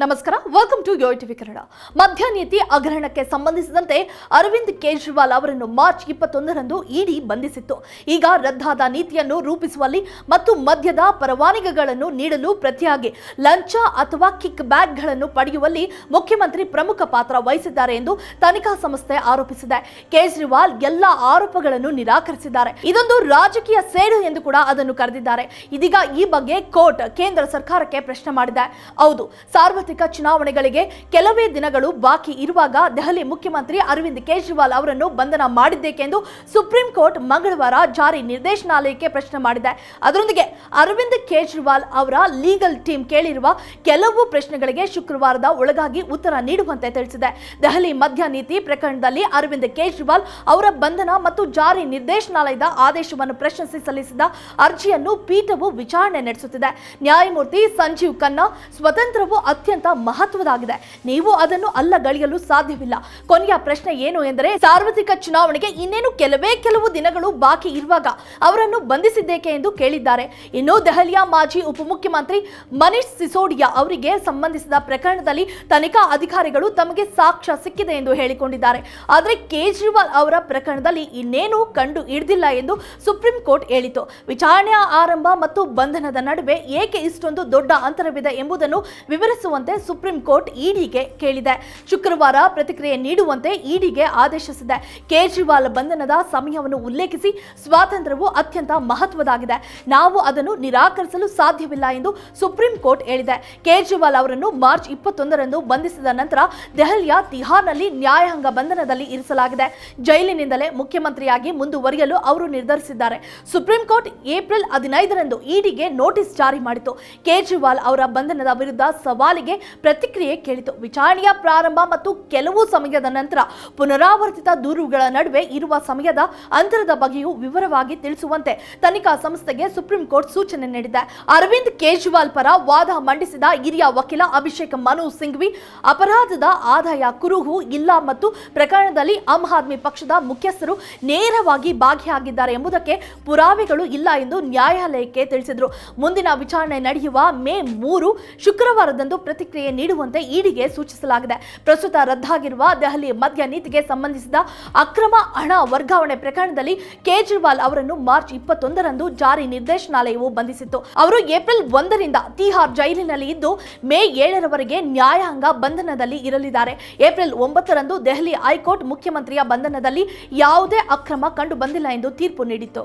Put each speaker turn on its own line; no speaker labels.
ನಮಸ್ಕಾರ welcome to TV Kannada. ಮದ್ಯ ನೀತಿ ಹಗರಣಕ್ಕೆ ಸಂಬಂಧಿಸಿದಂತೆ ಅರವಿಂದ್ ಕೇಜ್ರಿವಾಲ್ ಅವರನ್ನು ಮಾರ್ಚ್ ಇಪ್ಪತ್ತೊಂದರಂದು ಇಡಿ ಬಂಧಿಸಿತ್ತು. ಈಗ ರದ್ದಾದ ನೀತಿಯನ್ನು ರೂಪಿಸುವಲ್ಲಿ ಮತ್ತು ಮದ್ಯದ ಪರವಾನಗಿಗಳನ್ನು ನೀಡಲು ಪ್ರತಿಯಾಗಿ ಲಂಚ ಅಥವಾ ಕಿಕ್ ಬ್ಯಾಕ್ಗಳನ್ನು ಪಡೆಯುವಲ್ಲಿ ಮುಖ್ಯಮಂತ್ರಿ ಪ್ರಮುಖ ಪಾತ್ರ ವಹಿಸಿದ್ದಾರೆ ಎಂದು ತನಿಖಾ ಸಂಸ್ಥೆ ಆರೋಪಿಸಿದೆ. ಕೇಜ್ರಿವಾಲ್ ಎಲ್ಲ ಆರೋಪಗಳನ್ನು ನಿರಾಕರಿಸಿದ್ದಾರೆ. ಇದೊಂದು ರಾಜಕೀಯ ಸೇಡು ಎಂದು ಕೂಡ ಅದನ್ನು ಕರೆದಿದ್ದಾರೆ. ಇದೀಗ ಈ ಬಗ್ಗೆ ಕೋರ್ಟ್ ಕೇಂದ್ರ ಸರ್ಕಾರಕ್ಕೆ ಪ್ರಶ್ನೆ ಮಾಡಿದೆ. ಹೌದು, ಸಾರ್ವತ್ರಿಕ ಚುನಾವಣೆಗಳಿಗೆ ಕೆಲವೇ ದಿನಗಳು ಬಾಕಿ ಇರುವಾಗ ದೆಹಲಿ ಮುಖ್ಯಮಂತ್ರಿ ಅರವಿಂದ್ ಕೇಜ್ರಿವಾಲ್ ಅವರನ್ನು ಬಂಧನ ಮಾಡಿದ್ದೇಕೆಂದು ಸುಪ್ರೀಂ ಕೋರ್ಟ್ ಮಂಗಳವಾರ ಜಾರಿ ನಿರ್ದೇಶನಾಲಯಕ್ಕೆ ಪ್ರಶ್ನೆ ಮಾಡಿದೆ. ಅದರೊಂದಿಗೆ ಅರವಿಂದ್ ಕೇಜ್ರಿವಾಲ್ ಅವರ ಲೀಗಲ್ ಟೀಮ್ ಕೇಳಿರುವ ಕೆಲವು ಪ್ರಶ್ನೆಗಳಿಗೆ ಶುಕ್ರವಾರದ ಒಳಗಾಗಿ ಉತ್ತರ ನೀಡುವಂತೆ ತಿಳಿಸಿದೆ. ದೆಹಲಿ ಮದ್ಯ ನೀತಿ ಪ್ರಕರಣದಲ್ಲಿ ಅರವಿಂದ್ ಕೇಜ್ರಿವಾಲ್ ಅವರ ಬಂಧನ ಮತ್ತು ಜಾರಿ ನಿರ್ದೇಶನಾಲಯದ ಆದೇಶವನ್ನು ಪ್ರಶ್ನಿಸಿ ಸಲ್ಲಿಸಿದ ಅರ್ಜಿಯನ್ನು ಪೀಠವು ವಿಚಾರಣೆ ನಡೆಸುತ್ತಿದೆ. ನ್ಯಾಯಮೂರ್ತಿ ಸಂಜೀವ್ ಖನ್ನಾ ಸ್ವತಂತ್ರವು ಅತ್ಯಂತ ಮಹತ್ವದಾಗಿದೆ. ನೀವು ಅದನ್ನು ಅಲ್ಲಗಳೆಯಲು ಸಾಧ್ಯವಿಲ್ಲ. ಕೊನೆಯ ಪ್ರಶ್ನೆ ಏನು ಎಂದರೆ, ಸಾರ್ವತ್ರಿಕ ಚುನಾವಣೆಗೆ ಇನ್ನೇನು ಕೆಲವೇ ಕೆಲವು ದಿನಗಳು ಬಾಕಿ ಇರುವಾಗ ಅವರನ್ನು ಬಂಧಿಸಿದ್ದೇಕೆ ಎಂದು ಕೇಳಿದ್ದಾರೆ. ಇನ್ನು ದೆಹಲಿಯ ಮಾಜಿ ಉಪಮುಖ್ಯಮಂತ್ರಿ ಮನೀಷ್ ಸಿಸೋಡಿಯಾ ಅವರಿಗೆ ಸಂಬಂಧಿಸಿದ ಪ್ರಕರಣದಲ್ಲಿ ತನಿಖಾ ಅಧಿಕಾರಿಗಳು ತಮಗೆ ಸಾಕ್ಷ್ಯ ಸಿಕ್ಕಿದೆ ಎಂದು ಹೇಳಿಕೊಂಡಿದ್ದಾರೆ. ಆದರೆ ಕೇಜ್ರಿವಾಲ್ ಅವರ ಪ್ರಕರಣದಲ್ಲಿ ಇನ್ನೇನು ಕಂಡು ಹಿಡಿದಿಲ್ಲ ಎಂದು ಸುಪ್ರೀಂ ಕೋರ್ಟ್ ಹೇಳಿತು ವಿಚಾರಣೆಯ ಆರಂಭ ಮತ್ತು ಬಂಧನದ ನಡುವೆ ಏಕೆ ಇಷ್ಟೊಂದು ದೊಡ್ಡ ಅಂತರವಿದೆ ಎಂಬುದನ್ನು ವಿವರಿಸುವಂತೆ ಸುಪ್ರೀಂ ಕೋರ್ಟ್ ಇಡಿಗೆ ಕೇಳಿದೆ. ಶುಕ್ರವಾರ ಪ್ರತಿಕ್ರಿಯೆ ನೀಡುವಂತೆ ಇಡಿಗೆ ಆದೇಶಿಸಿದೆ. ಕೇಜ್ರಿವಾಲ್ ಬಂಧನದ ಸಮಯವನ್ನು ಉಲ್ಲೇಖಿಸಿ ಸ್ವಾತಂತ್ರ್ಯವು ಅತ್ಯಂತ ಮಹತ್ವದಾಗಿದೆ. ನಾವು ಅದನ್ನು ನಿರಾಕರಿಸಲು ಸಾಧ್ಯವಿಲ್ಲ ಎಂದು ಸುಪ್ರೀಂ ಕೋರ್ಟ್ ಹೇಳಿದೆ. ಕೇಜ್ರಿವಾಲ್ ಅವರನ್ನು ಮಾರ್ಚ್ ಇಪ್ಪತ್ತೊಂದರಂದು ಬಂಧಿಸಿದ ನಂತರ ದೆಹಲಿಯ ತಿಹಾರ್ನಲ್ಲಿ ನ್ಯಾಯಾಂಗ ಬಂಧನದಲ್ಲಿ ಇರಿಸಲಾಗಿದೆ. ಜೈಲಿನಿಂದಲೇ ಮುಖ್ಯಮಂತ್ರಿಯಾಗಿ ಮುಂದುವರಿಯಲು ಅವರು ನಿರ್ಧರಿಸಿದ್ದಾರೆ. ಸುಪ್ರೀಂ ಕೋರ್ಟ್ ಏಪ್ರಿಲ್ ಹದಿನೈದರಂದು ಇಡಿಗೆ ನೋಟಿಸ್ ಜಾರಿ ಮಾಡಿತು ಕೇಜ್ರಿವಾಲ್ ಅವರ ಬಂಧನದ ವಿರುದ್ಧ ಸವಾಲಿಗೆ ಪ್ರತಿಕ್ರಿಯೆ ಕೇಳಿತು. ವಿಚಾರಣೆಯ ಪ್ರಾರಂಭ ಮತ್ತು ಕೆಲವು ಸಮಯದ ನಂತರ ಪುನರಾವರ್ತಿತ ದೂರುಗಳ ನಡುವೆ ಇರುವ ಸಮಯದ ಅಂತರದ ಬಗ್ಗೆಯೂ ವಿವರವಾಗಿ ತಿಳಿಸುವಂತೆ ತನಿಖಾ ಸಂಸ್ಥೆಗೆ ಸುಪ್ರೀಂ ಕೋರ್ಟ್ ಸೂಚನೆ ನೀಡಿದೆ. ಅರವಿಂದ್ ಕೇಜ್ರಿವಾಲ್ ಪರ ವಾದ ಮಂಡಿಸಿದ ಹಿರಿಯ ವಕೀಲ ಅಭಿಷೇಕ್ ಮನು ಸಿಂಘ್ವಿ, ಅಪರಾಧದ ಆದಾಯ ಕುರುಹು ಇಲ್ಲ ಮತ್ತು ಪ್ರಕರಣದಲ್ಲಿ ಆಮ್ ಆದ್ಮಿ ಪಕ್ಷದ ಮುಖ್ಯಸ್ಥರು ನೇರವಾಗಿ ಭಾಗಿಯಾಗಿದ್ದಾರೆ ಎಂಬುದಕ್ಕೆ ಪುರಾವೆಗಳು ಇಲ್ಲ ಎಂದು ನ್ಯಾಯಾಲಯಕ್ಕೆ ತಿಳಿಸಿದರು. ಮುಂದಿನ ವಿಚಾರಣೆ ನಡೆಯುವ ಮೇ ಮೂರು, ಶುಕ್ರವಾರದಂದು ಪ್ರತಿಕ್ರಿಯೆ ನೀಡುವಂತೆ ಇಡಿಗೆ ಸೂಚಿಸಲಾಗಿದೆ. ಪ್ರಸ್ತುತ ರದ್ದಾಗಿರುವ ದೆಹಲಿ ಮದ್ಯ ನೀತಿಗೆ ಸಂಬಂಧಿಸಿದ ಅಕ್ರಮ ಹಣ ವರ್ಗಾವಣೆ ಪ್ರಕರಣದಲ್ಲಿ ಕೇಜ್ರಿವಾಲ್ ಅವರನ್ನು ಮಾರ್ಚ್ ಇಪ್ಪತ್ತೊಂದರಂದು ಜಾರಿ ನಿರ್ದೇಶನಾಲಯವು ಬಂಧಿಸಿತ್ತು. ಅವರು ಏಪ್ರಿಲ್ ಒಂದರಿಂದ ತಿಹಾರ್ ಜೈಲಿನಲ್ಲಿ ಇದ್ದು, ಮೇ ಏಳರವರೆಗೆ ನ್ಯಾಯಾಂಗ ಬಂಧನದಲ್ಲಿ ಇರಲಿದ್ದಾರೆ. ಏಪ್ರಿಲ್ ಒಂಬತ್ತರಂದು ದೆಹಲಿ ಹೈಕೋರ್ಟ್ ಮುಖ್ಯಮಂತ್ರಿಯ ಬಂಧನದಲ್ಲಿ ಯಾವುದೇ ಅಕ್ರಮ ಕಂಡು ಬಂದಿಲ್ಲ ಎಂದು ತೀರ್ಪು ನೀಡಿತ್ತು.